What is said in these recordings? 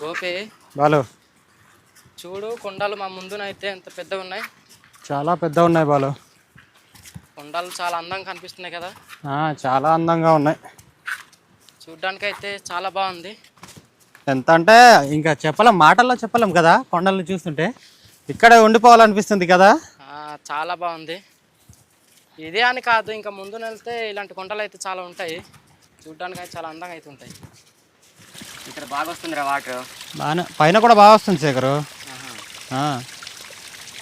గోపి బాలు. చూడు కొండలు మా ముందునైతే ఎంత పెద్దగా ఉన్నాయి చాలా పెద్ద ఉన్నాయి బాలు. కొండలు చాలా అందంగా కనిపిస్తున్నాయి కదా. ఆ, చాలా అందంగా ఉన్నాయి. చూడ్డానికి అయితే చాలా బాగుంది. ఎంత అంటే ఇంకా చెప్పలేం మాటల్లో చెప్పలేం కదా కొండలను చూస్తుంటే. ఇక్కడే ఉండిపోవాలనిపిస్తుంది కదా. చాలా బాగుంది. ఇదే అని కాదు ఇంకా ముందున వెళ్తే ఇలాంటి కొండలు అయితే చాలా ఉంటాయి. చూడ్డానికి అయితే చాలా అందంగా అయితే ఉంటాయి. ఇక్కడ బాగా వస్తుందిరా వాటర్. బాగానే పైన కూడా బాగా వస్తుంది శేఖరు ఆ,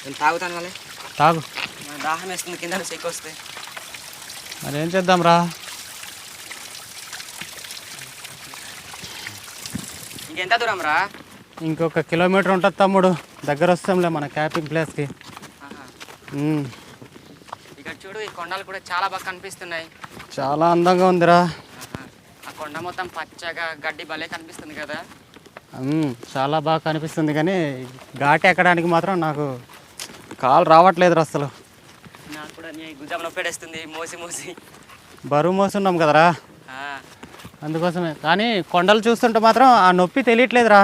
నేను తాగుతాను వాళ్ళే తాగు. దాహం వేస్తుంది కింద నుంచి ఎక్కువ వస్తాయి మరి ఏం చేద్దాం రా ఇంకెంత దూరం రా ఇంకొక కిలోమీటర్ ఉంటుంది తమ్ముడు. దగ్గర వస్తాంలే మన క్యాంపింగ్ ప్లేస్కి. ఆహా. ఉమ్, ఇక్కడ చూడు ఈ కొండలు కూడా చాలా బాగా కనిపిస్తున్నాయి. చాలా అందంగా ఉందిరా. కొండ మొత్తం పచ్చగా గడ్డి భలే కనిపిస్తుంది కదా. చాలా బాగా కనిపిస్తుంది కానీ ఘాటి ఎక్కడానికి మాత్రం నాకు కాలు రావట్లేదు అసలు నాకు కూడా నీ గుజ్జం నొప్పెడేస్తుంది మోసి మోసి. బరువు మోస్తున్నాం కదరా? ఆ, అందుకోసమే. కానీ కొండలు చూస్తుంటే మాత్రం ఆ నొప్పి తెలియట్లేదురా.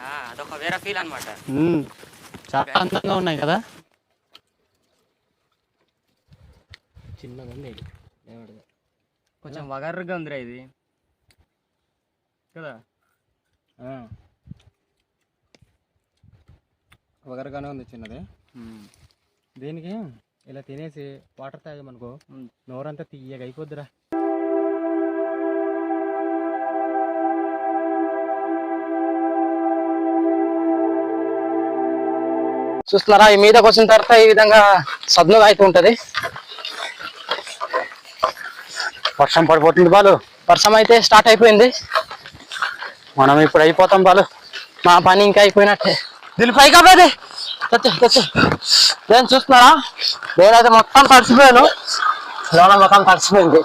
ఆ, అదొక వేరే ఫీల్ అనమాట చాలా అందంగా ఉన్నాయి కదా. చిన్నగా ఉంది కొంచెం వగర్రుగా ఉందిరా ఇది. కదా? వగరగానే ఉంది చిన్నది. దీనికి? ఇలా తినేసి వాటర్ తాగామనుకో నోరంతా తీయగా అయిపోద్దిరా. చూస్తున్నారా? ఈ మీదకి వచ్చిన తర్వాత ఈ విధంగా సద్నుగా అయితే ఉంటుంది. వర్షం పడిపోతుంది బాలు. వర్షం అయితే స్టార్ట్ అయిపోయింది. మనం ఇప్పుడు అయిపోతాం బాలు. మా పని ఇంకా అయిపోయినట్టే. దీని పై కాబట్టి తెచ్చు తెచ్చు. నేను చూస్తున్నారా? నేనైతే మొత్తం తడిసిపోయాను. లోన మొత్తం తడిసిపోయింది.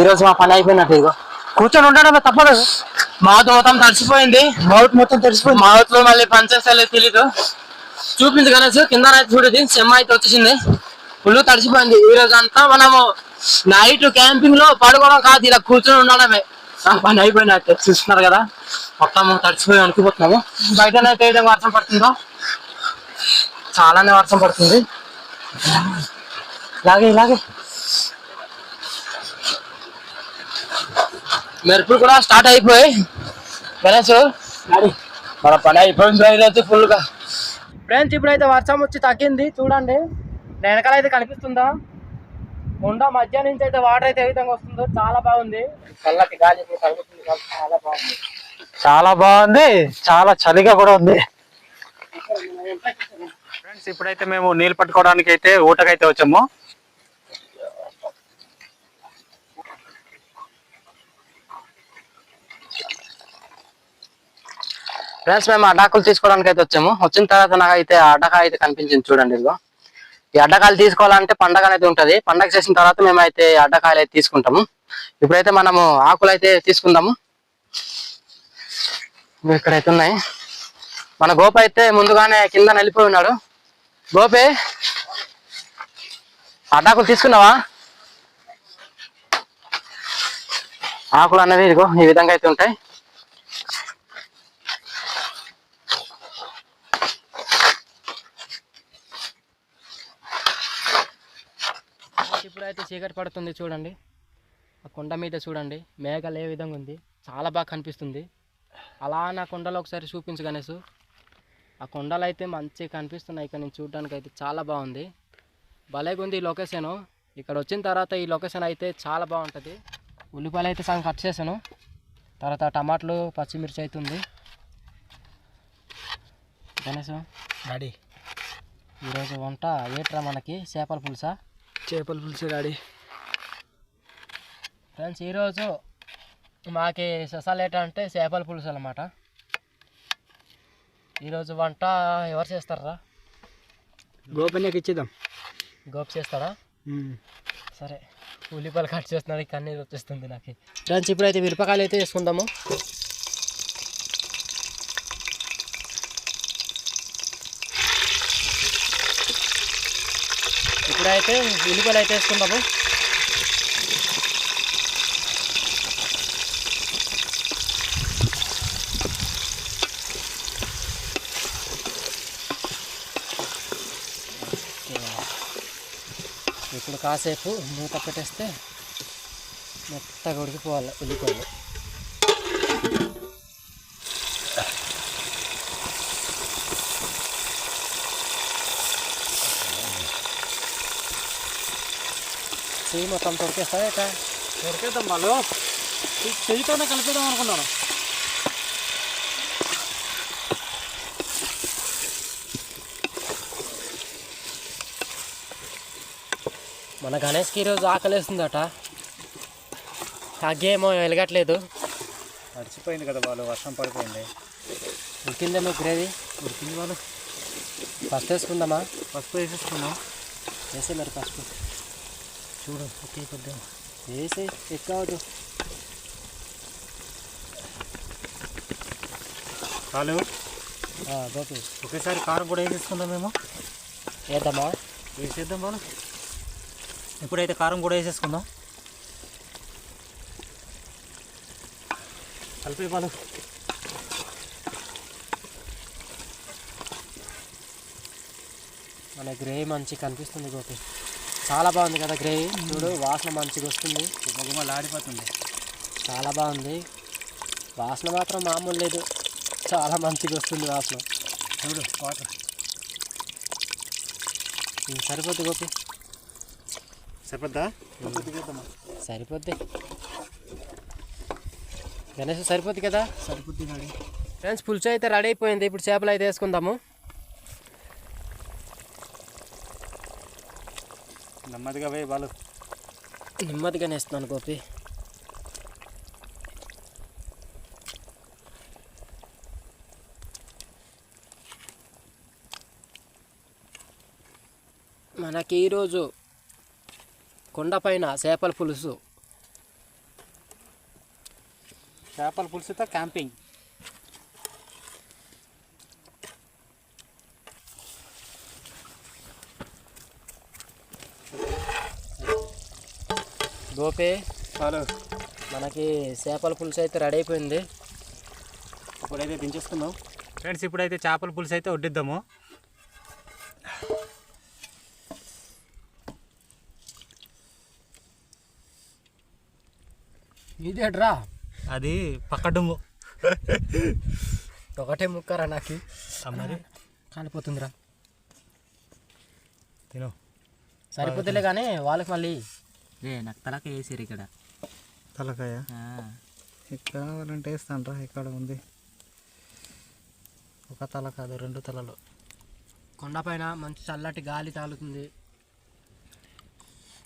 ఈరోజు మా పని అయిపోయినట్టు ఇగో కూర్చొని ఉండడమే తప్పదు మౌత్ మొత్తం తడిసిపోయింది. మౌత్ మొత్తం తడిసిపోయింది. మౌత్లో మళ్ళీ పంచేసలే తెలీదు. చూపించు గణేష్ కింద చూడది సెమ్ అయితే వచ్చేసింది. ఫుల్ తడిసిపోయింది. ఈ రోజు అంతా మనము నైట్ క్యాంపింగ్లో పడుకోవడం కాదు ఇలా కూర్చొని ఉండడమే. పని అయిపోయినట్టు చూస్తున్నారు కదా. మొత్తం తడిచిపోయి అనుకుపోతున్నాము బయటనైతే ఏ విధంగా వర్షం పడుతుందో? చాలానే వర్షం పడుతుంది. ఇలాగే ఇలాగే. మెరుపులు కూడా స్టార్ట్ అయిపోయి గణేష్ మన పని అయిపోయింది అయితే ఫుల్గా. ఫ్రెండ్స్ ఇప్పుడైతే వర్షం వచ్చి తగ్గింది. చూడండి. వెనకాల అయితే కనిపిస్తుందా? ఉండ మధ్య నుంచి అయితే వాటర్ అయితే ఏ విధంగా వస్తుందో చాలా బాగుంది. చల్లటి గాలి ఇప్పుడు కాబట్టి చాలా బాగుంది. చాలా బాగుంది. చాలా చలిగా కూడా ఉంది. ఫ్రెండ్స్ ఇప్పుడైతే మేము నీళ్ళు పట్టుకోవడానికి అయితే ఊటకైతే వచ్చాము. ఫ్రెండ్స్ మేము అడ్డాకులు తీసుకోవడానికి అయితే వచ్చాము. వచ్చిన తర్వాత నాకు అయితే ఆ అడ్డకాయ అయితే కనిపించింది చూడండి ఇదిగో. ఈ అడ్డకాయలు తీసుకోవాలంటే పండగ అనేది ఉంటది. పండగ చేసిన తర్వాత మేమైతే అడ్డకాయలు అయితే తీసుకుంటాము. ఇప్పుడైతే మనము ఆకులు అయితే తీసుకుందాము. ఇక్కడైతే ఉన్నాయి. మన గోప అయితే ముందుగానే కింద వెళ్ళిపోయి ఉన్నాడు. గోపే అడ్డాకులు తీసుకున్నావా? ఆకులు అనేవి ఇదిగో ఈ విధంగా అయితే ఉంటాయి ఇప్పుడైతే చీకటి పడుతుంది చూడండి. ఆ కొండ మీద చూడండి. మేఘాలు ఏ విధంగా ఉంది. చాలా బాగా కనిపిస్తుంది. అలా నా కొండలో ఒకసారి చూపించు గణేష్. ఆ కొండలు అయితే మంచిగా కనిపిస్తున్నాయి. ఇక్కడ నుంచి చూడడానికి అయితే చాలా బాగుంది. భలేగా ఉంది ఈ లొకేషన్ ఇక్కడ వచ్చిన తర్వాత ఈ లొకేషన్ అయితే చాలా బాగుంటుంది. ఉల్లిపాయలు అయితే సగం కట్ చేశాను. తర్వాత టమాటాలు పచ్చిమిర్చి అయితే ఉంది. గణేష్ డాడీ ఈరోజు వంట ఏట్రా మనకి? చేపల పులుసా? చేపల పులుసు డాడీ. ఫ్రెండ్స్ ఈరోజు మాకి స్పెషల్ ఏంటంటే చేపల పులుసు అనమాట ఈరోజు వంట ఎవరు చేస్తారా? గోపన్యకి ఇచ్చేద్దాం. గోపు చేస్తారా సరే ఉల్లిపాయలు కట్ చేస్తున్నాడు కన్నీరు వచ్చేస్తుంది నాకు. ఫ్రెండ్స్ ఇప్పుడైతే మిరపకాయలు అయితే వేసుకుందాము. ఇప్పుడైతే ఉల్లిపాయలు అయితే వేసుకుందాము. ఇప్పుడు కాసేపు మూత పెట్టేస్తే మెత్తగా ఉడికిపోవాలి ఉల్లిపాయలు. చెయ్యి మొత్తం తొడికేస్తావా ఇక దొరికేద్దాం వాళ్ళు చెయ్యితోనే కలిపేద్దాం అనుకున్నాను. మన గణేష్కి ఈరోజు ఆకలేస్తుందట. ఆ గేమ్ వెలగట్లేదు. మర్చిపోయింది కదా వాళ్ళు వర్షం పడిపోయింది. ఉడికిందేమో గ్రేవీ. ఉడికింది వాళ్ళు. ఫస్ట్ వేసుకుందామా? పసుపు వేసేసుకున్నాం వేసే మరి ఫస్ట్. చూడు ఒకే కొద్దిగా వేసి ఎక్కువద్దు చాలు గోపి ఒకేసారి కారం కూడా వేసేసుకుందాం మేము వేద్దామా వేసేద్దాం వాళ్ళు ఇప్పుడైతే కారం కూడా వేసేసుకుందాం కలిపే వాళ్ళు మన గ్రేవీ మంచిగా కనిపిస్తుంది గోపి. చాలా బాగుంది కదా గ్రేవీ చూడు వాసన మంచిగా వస్తుంది. గుమ్మలు ఆడిపోతుంది చాలా బాగుంది. వాసన మాత్రం మామూలు లేదు. చాలా మంచిగా వస్తుంది వాసన. చూడు వాటర్. సరిపోద్ది గోపి. సరిపోద్దా? సరిపోద్ది గణేష్ సరిపోద్ది కదా? సరిపోద్ది ఫ్రెండ్స్ పులుసు అయితే రెడీ అయిపోయింది. ఇప్పుడు చేపలు అయితే వేసుకుందాము. నెమ్మదిగా వేయి వాళ్ళు నెమ్మదిగానే వేస్తున్నాను గోపి. మనకి ఈరోజు కొండపైన చేపల పులుసు. చేపల పులుసుతో క్యాంపింగ్. గోపి చాలు. మనకి చేపల పులుసు అయితే రెడీ అయిపోయింది. ఇప్పుడైతే దించేసుకుందాం. ఫ్రెండ్స్ ఇప్పుడైతే చేపల పులుసు అయితే వడ్డిద్దాము. ఇదేట్రా? అది పక్కడుము ఒకటే ముక్కరా నాకు? మరి? కాలిపోతుందిరా. తిను. సరిపోతులే కానీ వాళ్ళకి మళ్ళీ ఏ నాకు తలక వేసారు ఇక్కడ. తలకాయ? కావాలంటే వేస్తాను ఇక్కడ ఉంది. ఒక తల కాదు రెండు తలలు. కొండపైన మంచి చల్లటి గాలి తాగుతుంది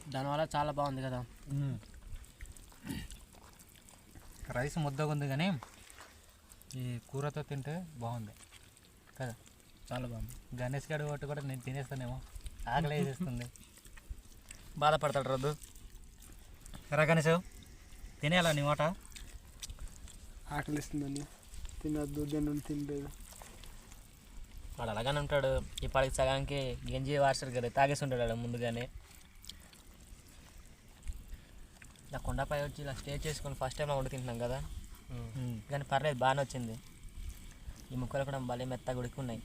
దానివల్ల చాలా బాగుంది కదా. రైస్ ముద్దగా ఉంది కానీ ఈ కూరతో తింటే బాగుంది. కదా? చాలా బాగుంది. గణేష్ గడి ఒకటి కూడా నేను తినేస్తానేమో. ఆకలి వేసేస్తుంది. బాధపడతాడు రద్దు ఎరా గణేష్ తినేయాలా నీ మాట ఆకలిస్తుందండి. తినద్దు జనం తినలేదు. వాడు అలాగనే ఉంటాడు. ఇప్పటికి సగానికి గంజి వార్చరు కదా తాగేసి ఉంటాడు ముందుగానే. ఇలా కొండపై వచ్చి ఇలా స్టే చేసుకొని ఫస్ట్ టైం వండి తింటున్నాం కదా. కానీ పర్లేదు బాగానే వచ్చింది. ఈ ముక్కలు కూడా భలే మెత్తగా ఉడుకున్నాయి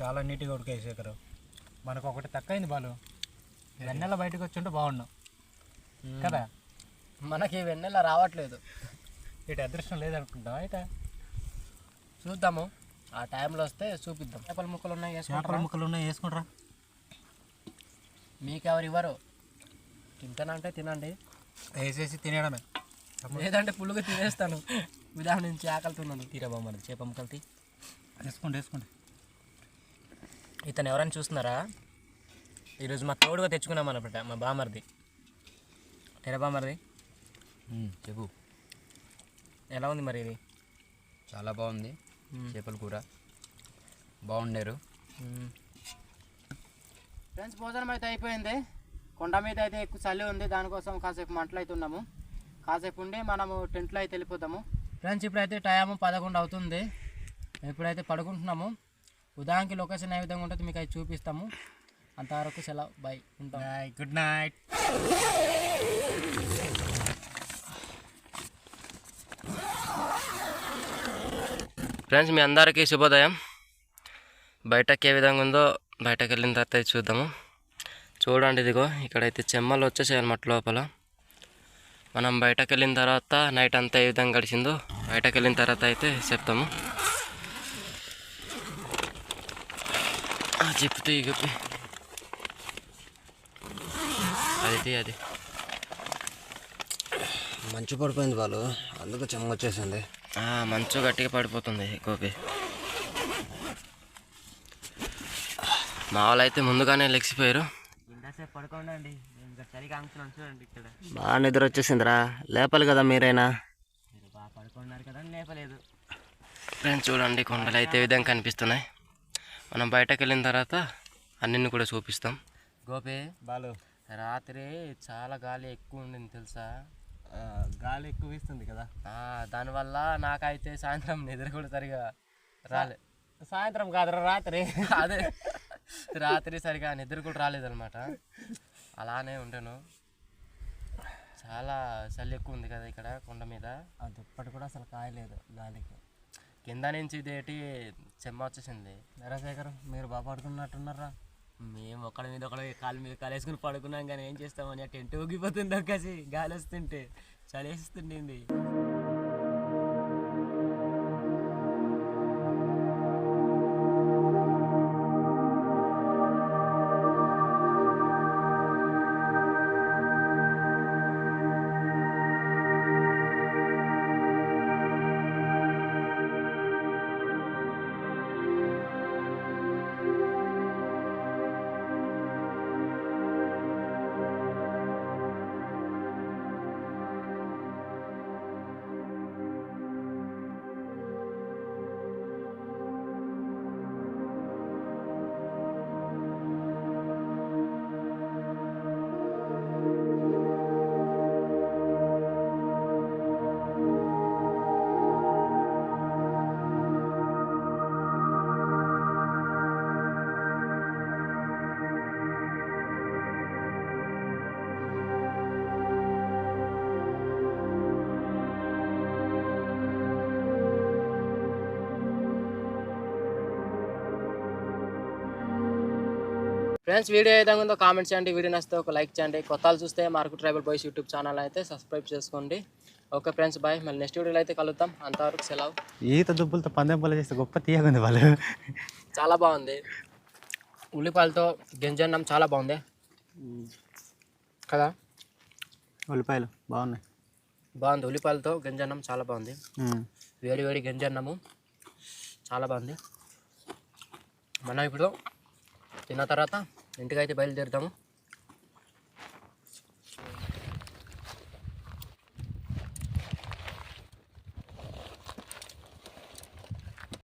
చాలా నీట్గా ఉడికాయి శేఖరు. మనకు ఒకటి తక్కువైంది బాలు. వెన్నెల బయటకు వచ్చి ఉంటే బాగున్నాం కదా? మనకి వెన్నెల రావట్లేదు. ఇటు అదృష్టం లేదనుకుంటావా? ఇట చూద్దాము. ఆ టైంలో వస్తే చూపిద్దాం. చేపల ముక్కలు ఉన్నాయి చేపల? ముక్కలు ఉన్నాయి వేసుకుంటారా? మీకు ఎవరు ఇవ్వరు తింటానంటే తినండి. వేసేసి తినేయడమే. లేదంటే పుల్లుగా తినేస్తాను. విధానం నుంచి ఆకలితున్నాను తీరా మరి చేప ముక్కలు తీ. వేసుకోండి వేసుకోండి. ఇతను ఎవరైనా చూస్తున్నారా? ఈరోజు మా తోడుగా తెచ్చుకున్నాం అనమాట మా బామర్ది. ఎరా బామర్ది చెప్పు. ఎలా ఉంది మరి ఇది? చాలా బాగుంది. చేపల కూర. బాగుండారు. ఫ్రెండ్స్ భోజనం అయితే అయిపోయింది. కొండ మీద అయితే ఎక్కువ చలి ఉంది. దానికోసం కాసేపు మంటలు అయితే ఉన్నాము కాసేపు ఉండి మనము టెంట్లో అయితే వెళ్ళిపోతాము. ఫ్రెండ్స్ ఇప్పుడైతే టైం పదకొండు అవుతుంది. ఇప్పుడైతే పడుకుంటున్నాము. ఉదాహరణకి లొకేషన్ ఏ విధంగా ఉంటుంది మీకు అయితే చూపిస్తాము. అంతవరకు సెలవు. బై ఉంటాం. గుడ్ నైట్ ఫ్రెండ్స్ మీ అందరికీ శుభోదయం. బయటకి ఏ విధంగా ఉందో బయటకు వెళ్ళిన తర్వాత చూద్దాము. చూడండి ఇదిగో ఇక్కడైతే చెమ్మలు వచ్చేసాయి అన్నమాట లోపల. మనం బయటకు వెళ్ళిన తర్వాత నైట్ అంతా ఏ విధంగా గడిచిందో బయటకు వెళ్ళిన తర్వాత అయితే చెప్తాము. ఆ, చెప్తే ఇక అది తీ, అది. మంచు పడిపోయింది వాళ్ళు అందుకు చెమ్మ వచ్చేసింది. ఆ, మంచు గట్టిగా పడిపోతుంది గోపి. మా వాళ్ళు అయితే ముందుగానే లెక్సిపోయారు ఇంతసేపు పడుకోండి చూడండి ఇక్కడ. బాగా నిద్ర వచ్చేసిందిరా. లేపాలి కదా మీరైనా. బాగా పడుకున్నారు కదా లేపలేదు. ఫ్రెండ్స్ చూడండి కొండలు అయితే ఈ విధంగా కనిపిస్తున్నాయి. మనం బయటకు వెళ్ళిన తర్వాత అన్నిని కూడా చూపిస్తాం. గోపి బాలు. రాత్రి చాలా గాలి ఎక్కువ ఉండింది తెలుసా? గాలి ఎక్కువ వీస్తుంది కదా. దానివల్ల నాకైతే సాయంత్రం నిద్ర కూడా సరిగా రాలే. సాయంత్రం కాదురా రాత్రి. అదే. రాత్రి సరిగా నిద్ర కూడా రాలేదన్నమాట. అలానే ఉంటాను. చాలా చలి ఎక్కువ ఉంది కదా ఇక్కడ కొండ మీద. ఆ దుప్పటి కూడా అసలు కాయలేదు గాలికి. కింద నుంచి ఇదేటి చెమ్మ వచ్చేసింది. నరశేఖర్ మీరు బాగా పడుకున్నట్టున్నారా? మేము ఒకడి మీద ఒకటి కాలు మీద కాలు వేసుకుని పడుకున్నాం కానీ ఏం చేస్తామని ఆ టెంట్ ఊగిపోతుంది ఒక్కసి గాలి వస్తుంటే. చలి వేస్తుండింది ఫ్రెండ్స్ వీడియో ఏ విధంగా ఉందో కామెంట్ చేయండి. వీడియో నచ్చితే ఒక లైక్ చేయండి. కొత్త వాళ్ళు చూస్తే mark tribal boys YouTube channel అయితే సబ్స్క్రైబ్ చేసుకోండి. Okay friends bye. మళ్ళీ నెక్స్ట్ వీడియోలో అయితే కలుద్దాం. అంతవరకు సెలవు. ఈత దుబ్బులతో పందెం పొల చేస్తే గొప్ప తీయగుంది వాళ్ళు. చాలా బాగుంది. ఉల్లిపాయలతో గింజన్నం చాలా బాగుంది. కదా? ఉల్లిపాయలు బాగున్నాయి. బాగుంది. ఉల్లిపాయలతో గింజన్నం చాలా బాగుంది. వేడి వేడి గింజన్నము చాలా బాగుంది. మనం ఇప్పుడు తిన్న తర్వాత ఇంటికైతే బయలుదేరుతాము.